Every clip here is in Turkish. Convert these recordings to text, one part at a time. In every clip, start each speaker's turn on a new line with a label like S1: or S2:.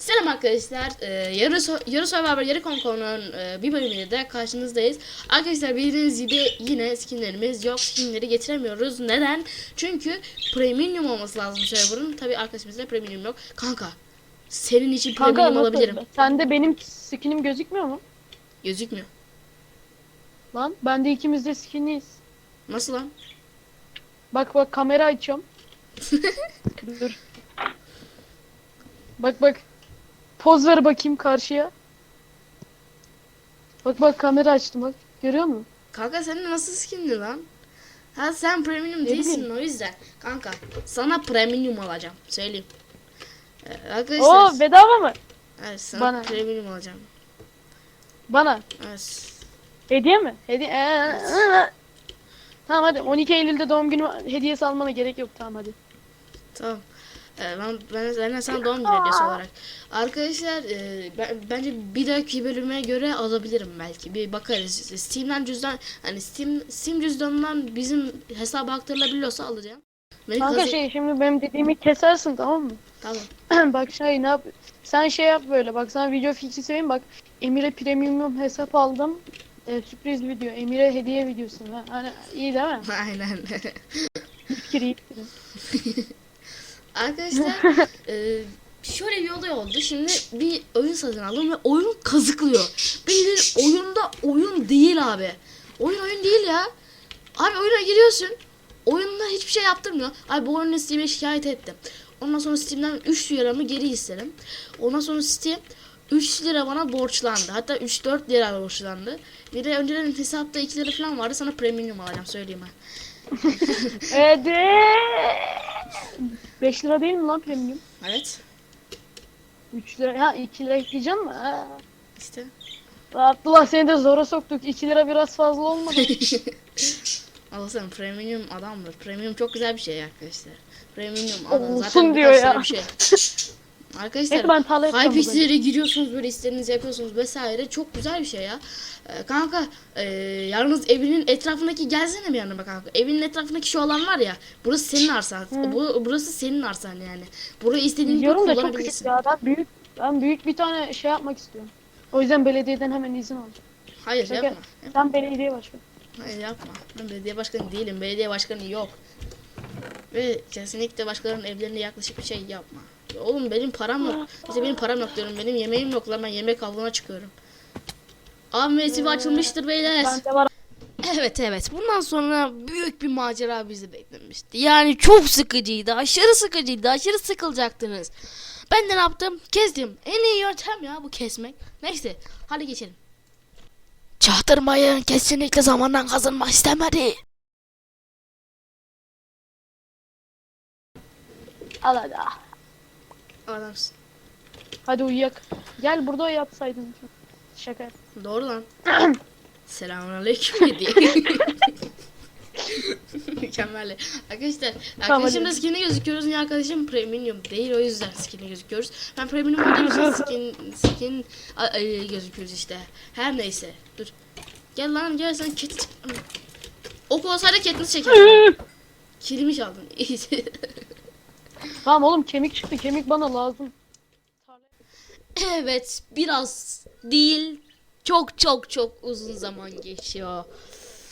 S1: Selam arkadaşlar. Ee, yarı, so- yarı Survivor yarı Konko'nun e, bir bölümüyle de karşınızdayız. Arkadaşlar bildiğiniz gibi yine skinlerimiz yok. Skinleri getiremiyoruz. Neden? Çünkü premium olması lazım server'ın. Tabi arkadaşımızda premium yok. Kanka senin için premium
S2: Kanka
S1: alabilirim.
S2: Sende benim skinim gözükmüyor mu?
S1: Gözükmüyor.
S2: Lan ben de ikimiz de skiniz.
S1: Nasıl lan?
S2: Bak bak kamera açıyorum. Dur. Bak bak. Poz ver bakayım karşıya. Bak bak kamera açtım bak. Görüyor musun?
S1: Kanka senin nasıl skinli lan? Ha sen premium değilsin
S2: bileyim.
S1: o yüzden. Kanka sana premium alacağım. Söyleyeyim. Ee, arkadaşlar.
S2: Oo bedava mı?
S1: evet, sana
S2: bana.
S1: premium alacağım.
S2: Bana.
S1: Evet.
S2: Hediye mi? Hediye. Ee, Tamam hadi 12 Eylül'de doğum günü hediyesi almana gerek yok tamam hadi.
S1: Tamam. Ee, ben, ben, ben sana doğum günü hediyesi olarak. Arkadaşlar e, ben, bence bir dahaki bölüme göre alabilirim belki. Bir bakarız. Steam'den cüzdan hani Steam Steam cüzdanından bizim hesaba aktarılabiliyorsa alacağım. Beni
S2: Kanka
S1: kazı-
S2: şey şimdi benim dediğimi kesersin tamam mı?
S1: Tamam.
S2: bak şey ne yap? Sen şey yap böyle bak sana video fikri söyleyeyim bak. Emir'e premium hesap aldım. Ee, sürpriz video. Emir'e hediye videosu. Ha, Hani iyi değil mi?
S1: Aynen.
S2: Fikir.
S1: Arkadaşlar e, şöyle bir olay oldu. Şimdi bir oyun satın aldım ve oyun kazıklıyor. Bildiğin oyunda oyun değil abi. Oyun oyun değil ya. Abi oyuna giriyorsun. Oyunda hiçbir şey yaptırmıyor. Abi bu oyunu Steam'e şikayet ettim. Ondan sonra Steam'den 3 liramı geri istedim. Ondan sonra Steam 3 lira bana borçlandı. Hatta 3-4 lira borçlandı. Bir de önceden hesapta 2 lira falan vardı. Sana premium alacağım söyleyeyim ben.
S2: Hadi. 5 lira değil mi lan premium?
S1: Evet.
S2: 3 lira. Ha 2 lira ekleyeceğim mi? Ha.
S1: İşte.
S2: Abdullah seni de zora soktuk. 2 lira biraz fazla olmadı.
S1: Allah'ım premium adamdır. Premium çok güzel bir şey arkadaşlar. Premium
S2: Olsun
S1: adam zaten
S2: diyor ya.
S1: bir şey. Arkadaşlar
S2: ben.
S1: Hypixel'e giriyorsunuz böyle istediğinizi yapıyorsunuz vesaire çok güzel bir şey ya. Ee, kanka e, yalnız evinin etrafındaki gelsene bir yanına bak kanka. Evinin etrafındaki şu alan var ya. Burası senin arsan. Bu, burası senin arsan yani. Burayı istediğin gibi
S2: Biliyorum da çok küçük
S1: kullanabilirsin.
S2: ya. Ben büyük, ben büyük bir tane şey yapmak istiyorum. O yüzden belediyeden hemen izin alacağım.
S1: Hayır
S2: Şaka-
S1: yapma.
S2: Sen belediye başkanı.
S1: Hayır yapma. Ben belediye başkanı değilim. Belediye başkanı yok. Ve kesinlikle başkalarının evlerine yaklaşık bir şey yapma. Oğlum benim param yok. İşte benim param yok diyorum. Benim yemeğim yok lan ben yemek avına çıkıyorum. Av mevsimi açılmıştır beyler. Evet evet. Bundan sonra büyük bir macera bizi beklemişti. Yani çok sıkıcıydı. Aşırı sıkıcıydı. Aşırı sıkılacaktınız. Ben de ne yaptım? Kestim. En iyi yöntem ya bu kesmek. Neyse. Hadi geçelim. Çaktırmayın. Kesinlikle zamandan kazanmak istemedi.
S2: Al hadi.
S1: Adamsın.
S2: Hadi uyuyak. Gel burada yatsaydın. Şaka.
S1: Doğru lan. Selamünaleyküm diye. Mükemmel. Arkadaşlar,
S2: Tamam,
S1: arkadaşım da
S2: hadi.
S1: skin'e gözüküyoruz. Niye arkadaşım premium değil o yüzden skin'e gözüküyoruz. Ben premium olduğum için skin, skin a- a- gözüküyoruz işte. Her neyse. Dur. Gel lan gel sen ket. Ok olsaydı ketiniz çekerdim. Kilimi çaldın. İyi.
S2: Tamam oğlum kemik çıktı. Kemik bana lazım.
S1: evet biraz değil çok çok çok uzun zaman geçiyor.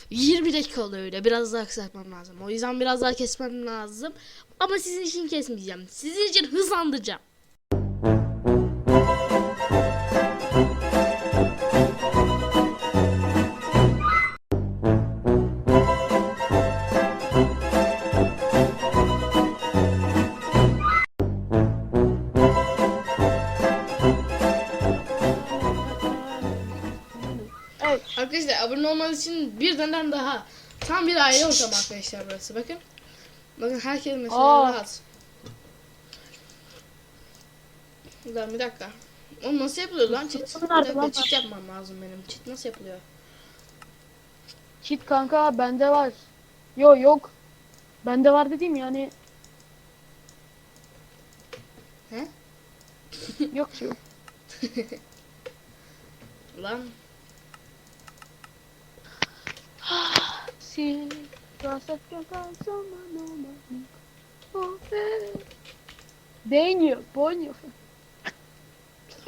S1: 20 dakika oluyor öyle. Biraz daha kısaltmam lazım. O yüzden biraz daha kesmem lazım. Ama sizin için kesmeyeceğim. Sizin için hızlandıracağım. Arkadaşlar abone olmanız için bir dönem daha. Tam bir aile ortamı arkadaşlar burası. Bakın. Bakın herkes mesela
S2: Aa.
S1: rahat. Lan bir dakika. O nasıl yapılıyor lan çit? Bir dakika çit yapmam lazım benim. Çit nasıl yapılıyor?
S2: Kit kanka bende var. Yo yok. Bende var dediğim yani.
S1: He?
S2: yok yok.
S1: Lan
S2: Si rasa kadar zaman olmadı. Be. Benio, bonio.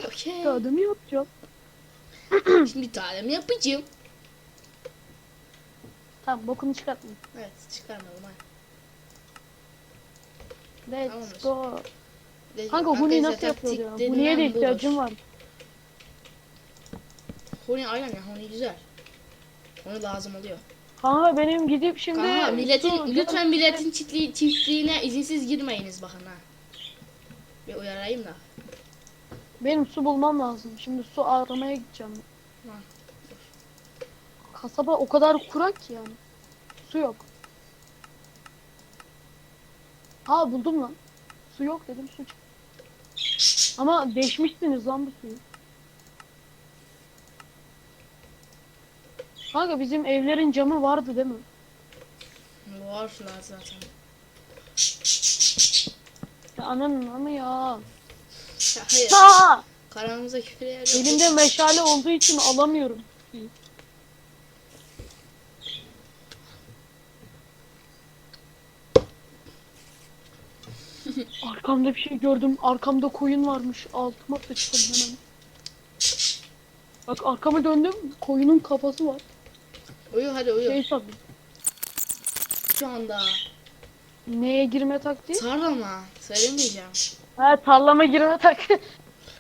S1: Okey.
S2: Tadım yapacağım.
S1: Şimdi tanem yapacağım.
S2: Tamam bokunu çıkartma.
S1: Evet çıkarmadım ha.
S2: Let's go.
S1: De-
S2: Kanka Huni nasıl yapıyor ya? Huni'ye de ihtiyacım var.
S1: Huni aynen ya Huni güzel. Huni lazım oluyor.
S2: Kanka benim gidip şimdi...
S1: Kanka milletin
S2: Su-
S1: lütfen milletin çiftliği, çiftliğine izinsiz girmeyiniz bakın ha. Bir uyarayım da.
S2: Benim su bulmam lazım. Şimdi su aramaya gideceğim.
S1: Ha,
S2: Kasaba o kadar kurak ki yani. Su yok. Ha buldum lan. Su yok dedim su çıktı. Ama deşmişsiniz lan bu suyu. Kanka bizim evlerin camı vardı değil mi?
S1: Varlar zaten.
S2: Ya ananın amı ya.
S1: Ya hayır.
S2: Ha!
S1: Karanımıza küfür yer yok.
S2: Elimde meşale olduğu için alamıyorum. Arkamda bir şey gördüm. Arkamda koyun varmış. Altıma sıçtım hemen. Bak arkama döndüm. Koyunun kafası var.
S1: Uyu hadi uyu.
S2: Şey sandım.
S1: Şu anda.
S2: Neye girme taktiği?
S1: Sarlama. Söylemeyeceğim.
S2: Ha tarlama girme taktiği.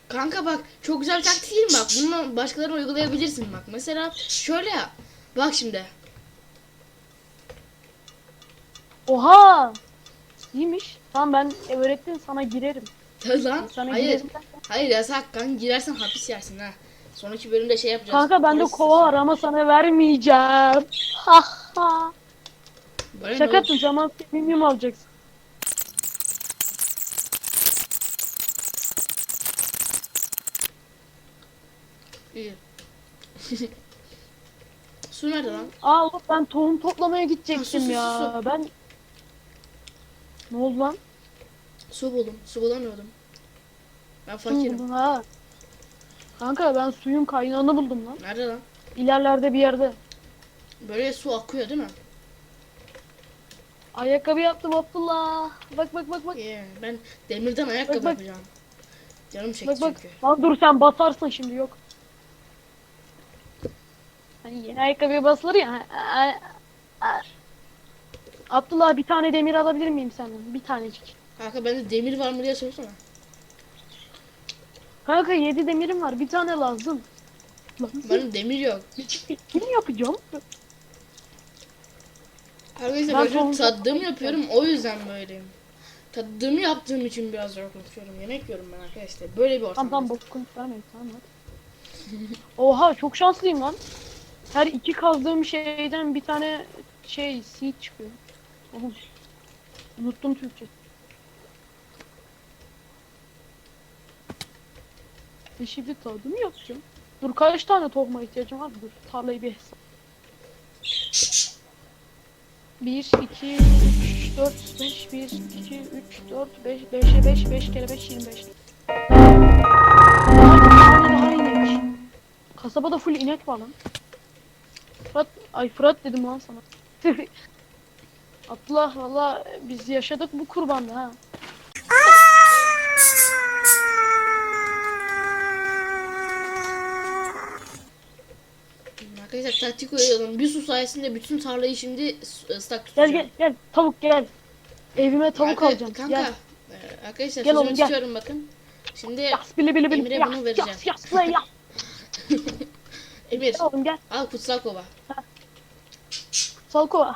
S1: Kanka bak çok güzel taktik değil mi bak. Bunu başkalarına uygulayabilirsin bak. Mesela şöyle yap. Bak şimdi.
S2: Oha! İyiymiş. Tamam ben öğrettim sana girerim.
S1: Lan
S2: Sana
S1: hayır.
S2: girerim.
S1: Hayır yasak kan girersen hapis yersin ha. Sonraki bölümde şey yapacağız.
S2: Kanka bende
S1: Polis
S2: kova var ama sana vermeyeceğim. Ha ha.
S1: Böyle ne
S2: Şakasın zaman premium alacaksın.
S1: İyi. Su nerede lan?
S2: Aa oğlum ben tohum toplamaya
S1: Ha,
S2: gidecektim
S1: sus, sus,
S2: ya.
S1: sus.
S2: Ben Ne oldu lan?
S1: Su buldum. Su bulamıyordum. Ben fakirim.
S2: ha. Kanka ben suyun kaynağını buldum lan.
S1: Nerede lan?
S2: İlerlerde bir yerde.
S1: Böyle su akıyor değil mi?
S2: Ayakkabı yaptım Abdullah. Bak bak bak bak.
S1: İyi. Ben demirden ayakkabı
S2: Bak, bak.
S1: yapacağım. Canım çekti
S2: Bak bak.
S1: çünkü.
S2: Lan dur sen basarsın şimdi yok. Hani yeni ayakkabıya basılır ya. Abdullah bir tane demir alabilir miyim senden? Bir tanecik.
S1: Kanka bende demir var mı diye sorsana.
S2: Kanka 7 demirim var. Bir tane lazım. Lazım.
S1: Benim demir yok.
S2: Kim yapacağım?
S1: Arkadaşlar
S2: Ben sonunda-
S1: tattığımı yapıyorum o yüzden böyleyim. Tattığımı yaptığım için biraz zor konuşuyorum. Yemek yiyorum ben arkadaşlar. Böyle bir ortam.
S2: Tamam tamam bok konuşmayın tamam hadi. Oha çok şanslıyım lan. Her iki kazdığım şeyden bir tane şey seed çıkıyor. Oğlum. Unuttum Türkçe. E şimdi tadım yapacağım. Dur kaç tane tohuma ihtiyacım var? Dur tarlayı bir hesap. 1, 2, 3, 4, 5, 1, 2, 3, 4, 5, 5'e 5, 5 kere 5, 25. Daha inek. Kasabada full inek var lan. Fırat, ay Fırat dedim lan sana. Abdullah valla biz yaşadık bu kurbanda ha.
S1: Arkadaşlar taktik uyguladım. Bir su sayesinde bütün tarlayı şimdi ıslak
S2: Gel
S1: tutacağım.
S2: gel gel tavuk gel. Evime tavuk
S1: Arka-
S2: alacağım.
S1: Kanka.
S2: Gel.
S1: e, arkadaşlar
S2: Gel oğlum, gel.
S1: bakın. Şimdi
S2: Yas bili bili bili.
S1: Emre
S2: Yas,
S1: bunu vereceğim.
S2: Yas yas lan yas.
S1: Emir
S2: Gel oğlum gel.
S1: al kutsal kova.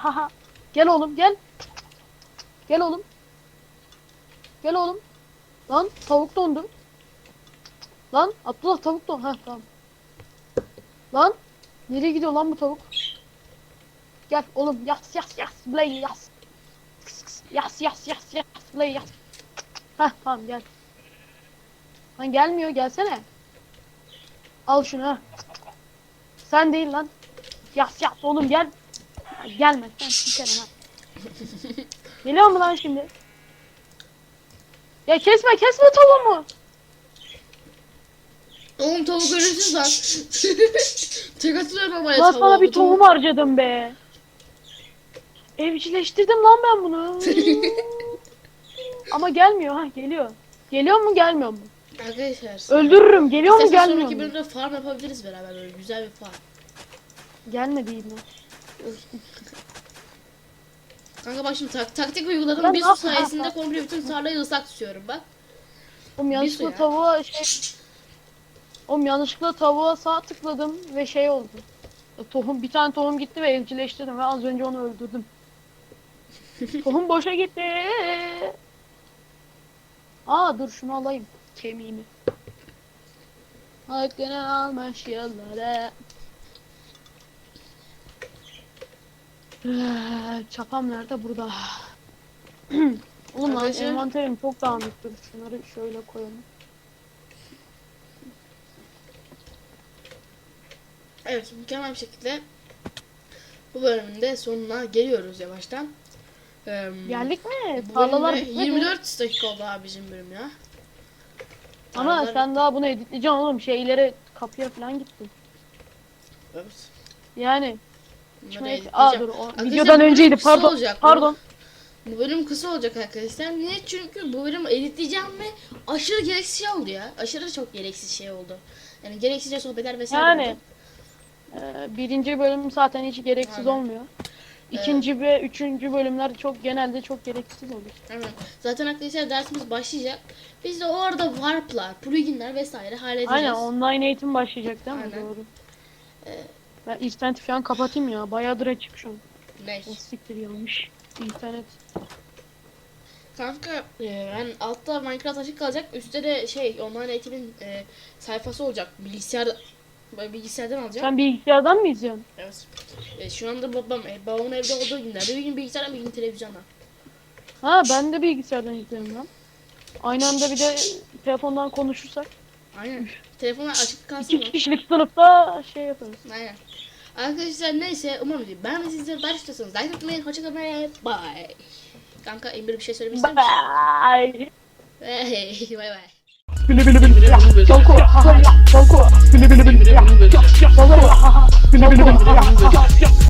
S2: Ha ha. Gel oğlum gel. Gel oğlum. Gel oğlum. Lan tavuk dondu. Lan Abdullah tavuk don. Ha tamam. Lan nereye gidiyor lan bu tavuk? Gel oğlum yas yas yas play yas. Yas yas yas yas play yas. Hah tamam gel. Lan gelmiyor gelsene. Al şunu. Sen değil lan. Yas yas oğlum gel. Gelme sen sikerim ha. Geliyor mu lan şimdi? Ya kesme kesme tavuğumu.
S1: Oğlum tavuk ölürsüz lan. Tek atıyorum ama ya
S2: Lan sana bir tohum harcadım be. Evcilleştirdim lan ben bunu. Ama gelmiyor ha geliyor. Geliyor mu gelmiyor mu?
S1: Arkadaşlar.
S2: Öldürürüm. Geliyor mu
S1: İstersen
S2: gelmiyor
S1: sonraki
S2: mu?
S1: bölümde farm yapabiliriz beraber böyle güzel bir farm.
S2: Gelmedi yine.
S1: Kanka bak şimdi tak- taktik uyguladım. Bir su sayesinde komple bütün tarlayı ıslak tutuyorum bak.
S2: Oğlum yanlışlıkla
S1: ya.
S2: tavuğa şey... Oğlum yanlışlıkla tavuğa sağ tıkladım ve şey oldu. Tohum bir tane tohum gitti ve evcilleştirdim ve az önce onu öldürdüm. tohum boşa gitti. Aa dur şunu alayım. Kemiğimi. Hakkını almış yıllara. Ee, Çapam nerede? Burada. Oğlum lan envanterim çok dağınıktır. Şunları şöyle koyalım.
S1: Evet mükemmel bir şekilde bu bölümün de sonuna geliyoruz yavaştan. Ee,
S2: Geldik mi?
S1: bu
S2: Tarlalar bitmedi.
S1: 24 dakika oldu abi bizim bölüm ya.
S2: Ama
S1: Tarlalar-
S2: sen daha bunu editleyeceksin oğlum. Şeylere kapıya falan gittin.
S1: Evet.
S2: Yani. Çıkmaya... Aa dur. O,
S1: Arkadaşlar,
S2: videodan
S1: bölüm
S2: önceydi. Pardon.
S1: olacak.
S2: Pardon.
S1: Bu bölüm kısa olacak arkadaşlar. Niye? Çünkü bu bölümü editleyeceğim ve aşırı gereksiz şey oldu ya. Aşırı çok gereksiz şey oldu. Yani gereksizce sohbetler vesaire
S2: Yani.
S1: oldu.
S2: Ee, birinci bölüm zaten hiç gereksiz
S1: Aynen.
S2: olmuyor. İkinci ve üçüncü bölümler çok genelde çok gereksiz olur.
S1: Evet. Zaten arkadaşlar dersimiz başlayacak. Biz de orada warp'lar, pluginler vesaire halledeceğiz.
S2: Aynen online eğitim başlayacak değil mi?
S1: Aynen.
S2: Doğru.
S1: Ee,
S2: Ben interneti falan kapatayım ya. Bayağıdır açık şu an.
S1: ne?
S2: Siktir yanmış. İnternet.
S1: Kanka e, ben altta Minecraft açık kalacak. Üstte de şey online eğitimin e, sayfası olacak. Bilgisayar bilgisayardan alacağım.
S2: Sen bilgisayardan mı izliyorsun?
S1: Evet. E, şu anda babam e, babamın evde olduğu günlerde bir gün bilgisayardan bir gün televizyondan.
S2: Ha ben de bilgisayardan izliyorum lan. Aynı anda bir de telefondan konuşursak.
S1: Aynen. Telefonlar açık kalsın
S2: İki kişilik sınıfta şey yaparız.
S1: Aynen. Arkadaşlar neyse umarım video ben sizleri başlıyorsanız like atmayı, hoşçakalın bye. Kanka Emir bir şey söylemek ister misin?
S2: Bye.
S1: Hey, bye bye.
S2: 哔哩哔哩哔哩呀，小 bilang, "Bangku, bangku, bila-bila.